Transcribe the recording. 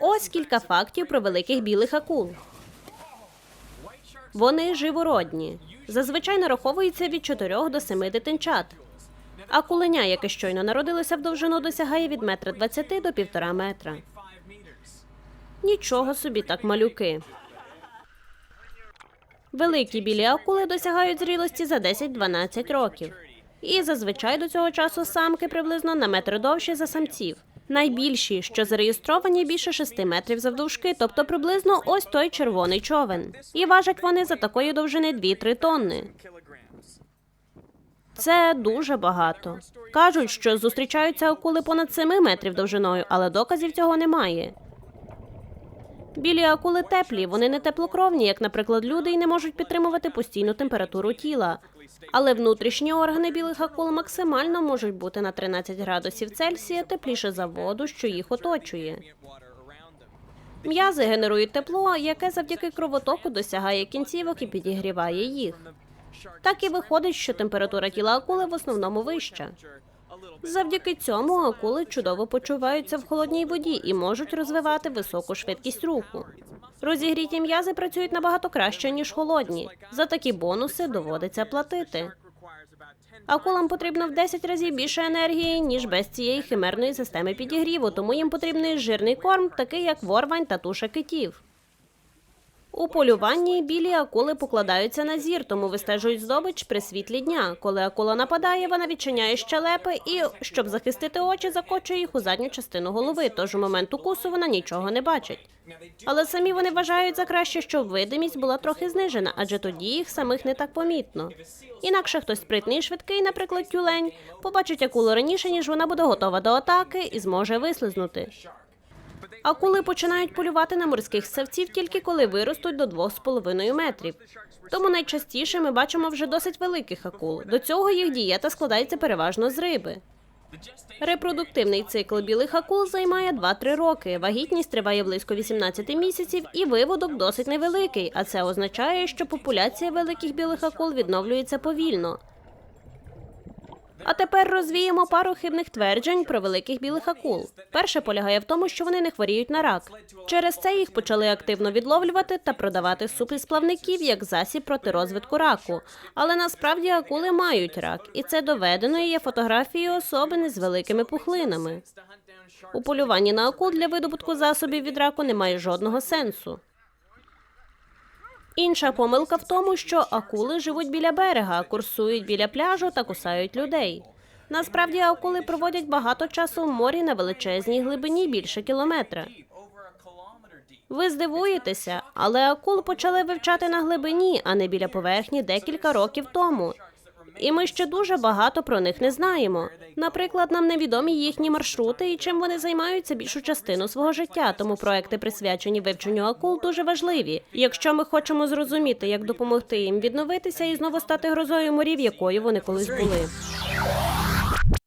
Ось кілька фактів про великих білих акул. Вони живородні. Зазвичай нараховується від 4 до 7 дитинчат. Акуленя, яке щойно народилося в довжину, досягає від метра 20 до півтора метра. Нічого собі так малюки. Великі білі акули досягають зрілості за 10-12 років. І зазвичай до цього часу самки приблизно на метр довші за самців. Найбільші, що зареєстровані більше 6 метрів завдовжки, тобто приблизно ось той червоний човен. І важать вони за такої довжини 2-3 тонни. Це дуже багато. Кажуть, що зустрічаються акули понад 7 метрів довжиною, але доказів цього немає. Білі акули теплі, вони не теплокровні, як, наприклад, люди, і не можуть підтримувати постійну температуру тіла. Але внутрішні органи білих акул максимально можуть бути на 13 градусів Цельсія тепліше за воду, що їх оточує. М'язи генерують тепло, яке завдяки кровотоку досягає кінцівок і підігріває їх. Так і виходить, що температура тіла акули в основному вища. Завдяки цьому акули чудово почуваються в холодній воді і можуть розвивати високу швидкість руху. Розігріті м'язи працюють набагато краще, ніж холодні. За такі бонуси доводиться платити. Акулам потрібно в 10 разів більше енергії, ніж без цієї химерної системи підігріву, тому їм потрібний жирний корм, такий як ворвань та туша китів. У полюванні білі акули покладаються на зір, тому вистежують здобич при світлі дня. Коли акула нападає, вона відчиняє щелепи і, щоб захистити очі, закочує їх у задню частину голови. Тож у момент укусу вона нічого не бачить. Але самі вони вважають за краще, щоб видимість була трохи знижена, адже тоді їх самих не так помітно. Інакше хтось спритний і швидкий, наприклад, тюлень, побачить акулу раніше, ніж вона буде готова до атаки і зможе вислизнути. Акули починають полювати на морських ссавців тільки коли виростуть до 2,5 метрів. Тому найчастіше ми бачимо вже досить великих акул. До цього їх дієта складається переважно з риби. Репродуктивний цикл білих акул займає 2-3 роки. Вагітність триває близько 18 місяців, і виводок досить невеликий. А це означає, що популяція великих білих акул відновлюється повільно. А тепер розвіємо пару хибних тверджень про великих білих акул. Перше полягає в тому, що вони не хворіють на рак. Через це їх почали активно відловлювати та продавати суп із плавників як засіб проти розвитку раку. Але насправді акули мають рак, і це доведено є фотографією особини з великими пухлинами. У полюванні на акул для видобутку засобів від раку немає жодного сенсу. Інша помилка в тому, що акули живуть біля берега, курсують біля пляжу та кусають людей. Насправді акули проводять багато часу в морі на величезній глибині більше кілометра. Ви здивуєтеся, але акул почали вивчати на глибині, а не біля поверхні декілька років тому. І ми ще дуже багато про них не знаємо. Наприклад, нам невідомі їхні маршрути і чим вони займаються більшу частину свого життя. Тому проекти, присвячені вивченню акул, дуже важливі. Якщо ми хочемо зрозуміти, як допомогти їм відновитися і знову стати грозою морів, якою вони колись були.